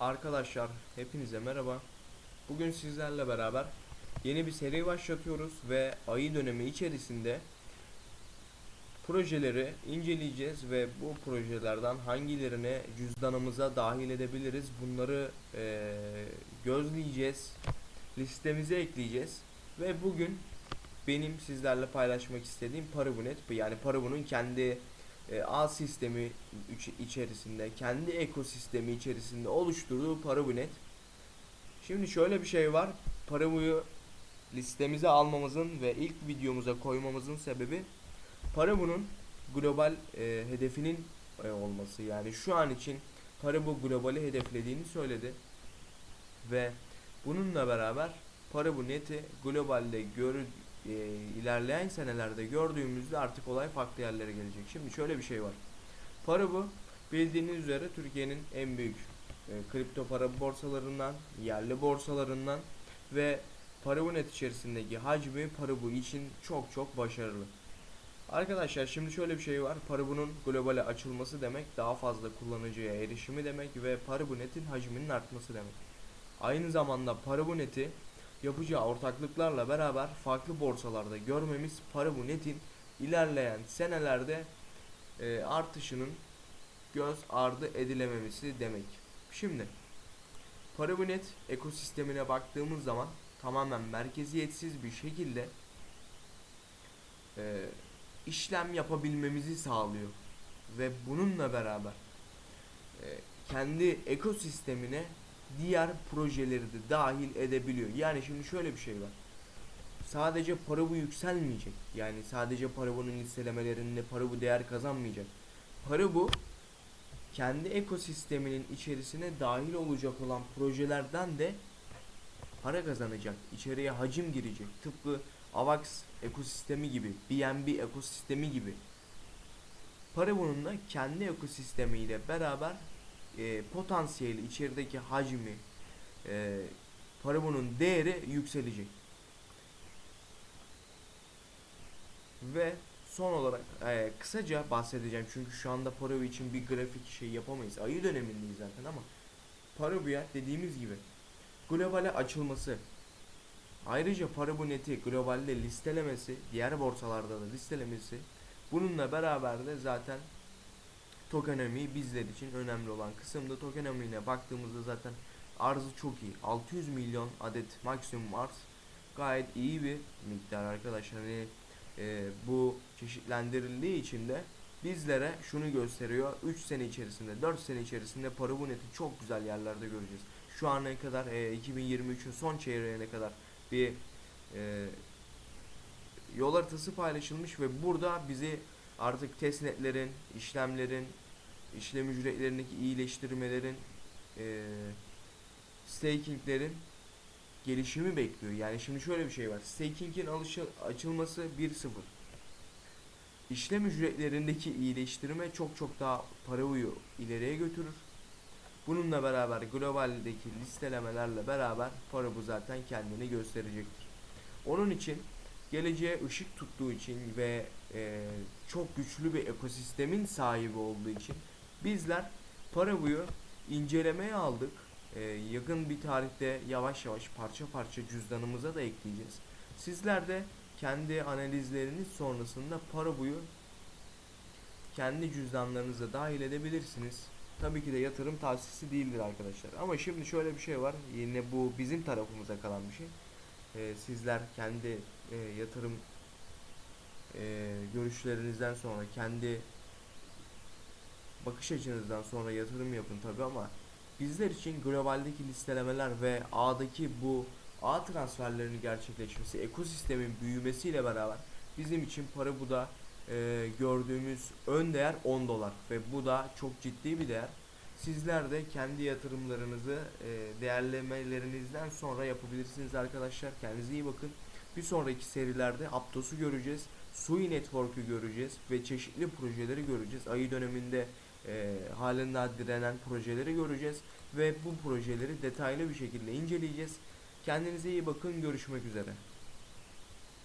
Arkadaşlar hepinize merhaba. Bugün sizlerle beraber yeni bir seri başlatıyoruz ve ayı dönemi içerisinde projeleri inceleyeceğiz ve bu projelerden hangilerini cüzdanımıza dahil edebiliriz bunları eee, gözleyeceğiz. Listemize ekleyeceğiz ve bugün benim sizlerle paylaşmak istediğim Paribunet yani Paribun'un kendi e, ağ sistemi içerisinde, kendi ekosistemi içerisinde oluşturduğu Parabunet. Şimdi şöyle bir şey var. Parabu'yu listemize almamızın ve ilk videomuza koymamızın sebebi Parabu'nun global e, hedefinin e, olması. Yani şu an için Parabu globali hedeflediğini söyledi. Ve bununla beraber Parabu neti globalde gör, e, ilerleyen senelerde gördüğümüzde artık olay farklı yerlere gelecek. Şimdi şöyle bir şey var. Parabu bildiğiniz üzere Türkiye'nin en büyük e, kripto para borsalarından, yerli borsalarından ve Parabunet içerisindeki hacmi Parabu için çok çok başarılı. Arkadaşlar şimdi şöyle bir şey var. Parabu'nun globale açılması demek daha fazla kullanıcıya erişimi demek ve Parabunet'in hacminin artması demek. Aynı zamanda Parabunet'i yapacağı ortaklıklarla beraber farklı borsalarda görmemiz Parabunet'in ilerleyen senelerde e, artışının göz ardı edilememesi demek. Şimdi Parabunet ekosistemine baktığımız zaman tamamen merkeziyetsiz bir şekilde e, işlem yapabilmemizi sağlıyor ve bununla beraber e, kendi ekosistemine diğer projeleri de dahil edebiliyor. Yani şimdi şöyle bir şey var. Sadece para bu yükselmeyecek. Yani sadece para bunun listelemelerinde para bu değer kazanmayacak. Para bu kendi ekosisteminin içerisine dahil olacak olan projelerden de para kazanacak. İçeriye hacim girecek. Tıpkı AVAX ekosistemi gibi, BNB ekosistemi gibi. Para bunun da kendi ekosistemiyle beraber e, potansiyeli içerideki hacmi e, para bunun değeri yükselecek. Ve son olarak e, kısaca bahsedeceğim çünkü şu anda Parabu için bir grafik şey yapamayız. Ayı dönemindeyiz zaten ama Parabu'ya dediğimiz gibi globale açılması ayrıca Parabu neti globalde listelemesi diğer borsalarda da listelemesi bununla beraber de zaten tokenomiği bizler için önemli olan kısımda tokenomiğine baktığımızda zaten arzı çok iyi. 600 milyon adet maksimum arz. Gayet iyi bir miktar arkadaşlar. Hani e, bu çeşitlendirildiği için de bizlere şunu gösteriyor. 3 sene içerisinde 4 sene içerisinde para bu neti çok güzel yerlerde göreceğiz. Şu ana kadar e, 2023'ün son çeyreğine kadar bir e, yol haritası paylaşılmış ve burada bizi artık testnetlerin, işlemlerin, işlem ücretlerindeki iyileştirmelerin, e, stakinglerin gelişimi bekliyor. Yani şimdi şöyle bir şey var. Staking'in açılması 1-0. İşlem ücretlerindeki iyileştirme çok çok daha parayı ileriye götürür. Bununla beraber globaldeki listelemelerle beraber para bu zaten kendini gösterecektir. Onun için geleceğe ışık tuttuğu için ve e, çok güçlü bir ekosistemin sahibi olduğu için bizler Parabu'yu incelemeye aldık. E, yakın bir tarihte yavaş yavaş parça parça cüzdanımıza da ekleyeceğiz. Sizler de kendi analizleriniz sonrasında Parabu'yu kendi cüzdanlarınıza dahil edebilirsiniz. Tabii ki de yatırım tavsiyesi değildir arkadaşlar. Ama şimdi şöyle bir şey var. Yine bu bizim tarafımıza kalan bir şey. Ee, sizler kendi e, yatırım e, görüşlerinizden sonra kendi bakış açınızdan sonra yatırım yapın tabi ama bizler için globaldeki listelemeler ve ağdaki bu ağ transferlerinin gerçekleşmesi, ekosistemin büyümesiyle beraber bizim için para bu da e, gördüğümüz ön değer 10 dolar ve bu da çok ciddi bir değer. Sizler de kendi yatırımlarınızı e, değerlemelerinizden sonra yapabilirsiniz arkadaşlar. Kendinize iyi bakın. Bir sonraki serilerde Aptos'u göreceğiz. Sui Network'ü göreceğiz ve çeşitli projeleri göreceğiz. Ayı döneminde e, halinden direnen projeleri göreceğiz ve bu projeleri detaylı bir şekilde inceleyeceğiz. Kendinize iyi bakın. Görüşmek üzere.